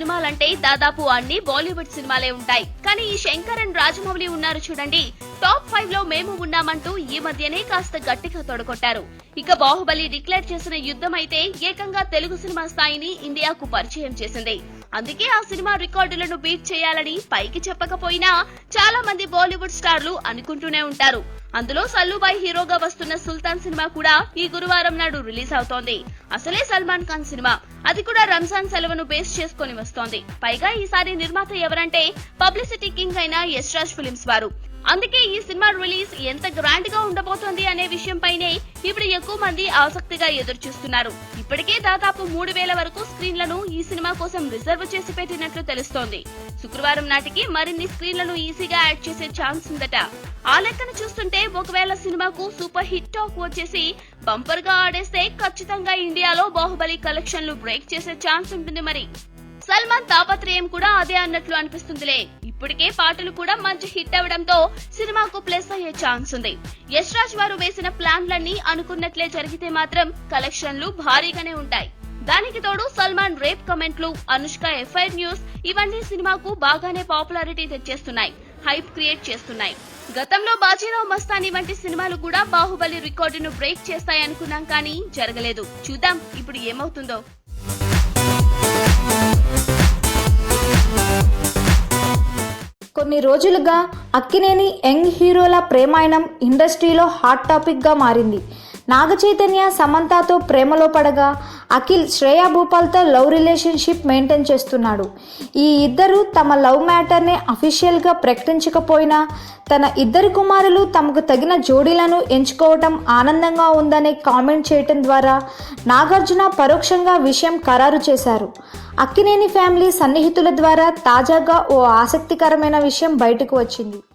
సినిమాలంటే దాదాపు అన్ని బాలీవుడ్ సినిమాలే ఉంటాయి. కానీ ఈ శంకర్ అండ్ రాజమౌళి ఉన్నారు చూడండి. టాప్ ఫైవ్లో మేము ఉన్నామంటూ ఈ మధ్యనే కాస్త గట్టిగా తొడగొట్టారు. ఇక బాహుబలి డిక్లేర్ చేసిన యుద్ధం అయితే ఏకంగా తెలుగు సినిమా స్థాయిని ఇండియాకు పరిచయం చేసింది. అందుకే ఆ సినిమా రికార్డులను బీట్ చేయాలని పైకి చెప్పకపోయినా చాలా మంది బాలీవుడ్ స్టార్లు అనుకుంటూనే ఉంటారు. అందులో సల్లుబాయ్ హీరోగా వస్తున్న సుల్తాన్ సినిమా కూడా ఈ గురువారం నాడు రిలీజ్ అవుతోంది. అసలే సల్మాన్ ఖాన్ సినిమా. అది కూడా రంజాన్ సెలవును బేస్ చేసుకొని వస్తోంది. పైగా ఈసారి నిర్మాత ఎవరంటే పబ్లిసిటీ కింగ్ అయిన యశ్రాజ్ ఫిలిమ్స్ వారు. అందుకే ఈ సినిమా రిలీజ్ ఎంత గ్రాండ్గా ఉండబోతోంది అనే విషయంపైనే ఇప్పుడు ఎక్కువ మంది ఆసక్తిగా ఎదురు చూస్తున్నారు ఇప్పటికే దాదాపు మూడు వేల వరకు స్క్రీన్లను ఈ సినిమా కోసం రిజర్వ్ చేసి పెట్టినట్లు తెలుస్తోంది. శుక్రవారం నాటికి మరిన్ని స్క్రీన్లను ఈజీగా యాడ్ చేసే ఛాన్స్ ఉందట. ఆ లెక్కన చూస్తుంటే ఒకవేళ సినిమాకు సూపర్ హిట్ టాక్ వచ్చేసి బంపర్గా ఆడేస్తే ఖచ్చితంగా ఇండియాలో బాహుబలి కలెక్షన్లు బ్రేక్ చేసే ఛాన్స్ ఉంటుంది మరి. సల్మాన్ తాపత్రయం కూడా అదే అన్నట్లు అనిపిస్తుందిలే. ఇప్పటికే పాటలు కూడా మంచి హిట్ అవడంతో సినిమాకు ప్లస్ అయ్యే ఛాన్స్ ఉంది. యశ్ రాజ్ వారు వేసిన ప్లాన్లన్నీ అనుకున్నట్లే జరిగితే మాత్రం కలెక్షన్లు భారీగానే ఉంటాయి. దానికి తోడు సల్మాన్ రేప్ కమెంట్లు అనుష్క ఎఫ్ఐఆర్ న్యూస్ ఇవన్నీ సినిమాకు బాగానే పాపులారిటీ తెచ్చేస్తున్నాయి హైప్ క్రియేట్ చేస్తున్నాయి. గతంలో బాజీరావు మస్తానీ వంటి సినిమాలు కూడా బాహుబలి రికార్డును బ్రేక్ చేస్తాయనుకున్నాం కానీ జరగలేదు. చూద్దాం ఇప్పుడు ఏమవుతుందో. కొన్ని రోజులుగా అక్కినేని యంగ్ హీరోల ప్రేమాయణం ఇండస్ట్రీలో హాట్ టాపిక్గా మారింది. నాగ చైతన్య సమంతతో ప్రేమలో పడగా అఖిల్ శ్రేయా భూపాల్తో లవ్ రిలేషన్షిప్ మెయింటైన్ చేస్తున్నాడు. ఈ ఇద్దరు తమ లవ్ మ్యాటర్ని అఫీషియల్గా ప్రకటించకపోయినా తన ఇద్దరు కుమారులు తమకు తగిన జోడీలను ఎంచుకోవటం ఆనందంగా ఉందని కామెంట్ చేయటం ద్వారా నాగార్జున పరోక్షంగా విషయం ఖరారు చేశారు. అక్కినేని ఫ్యామిలీ సన్నిహితుల ద్వారా తాజాగా ఓ ఆసక్తికరమైన విషయం బయటకు వచ్చింది.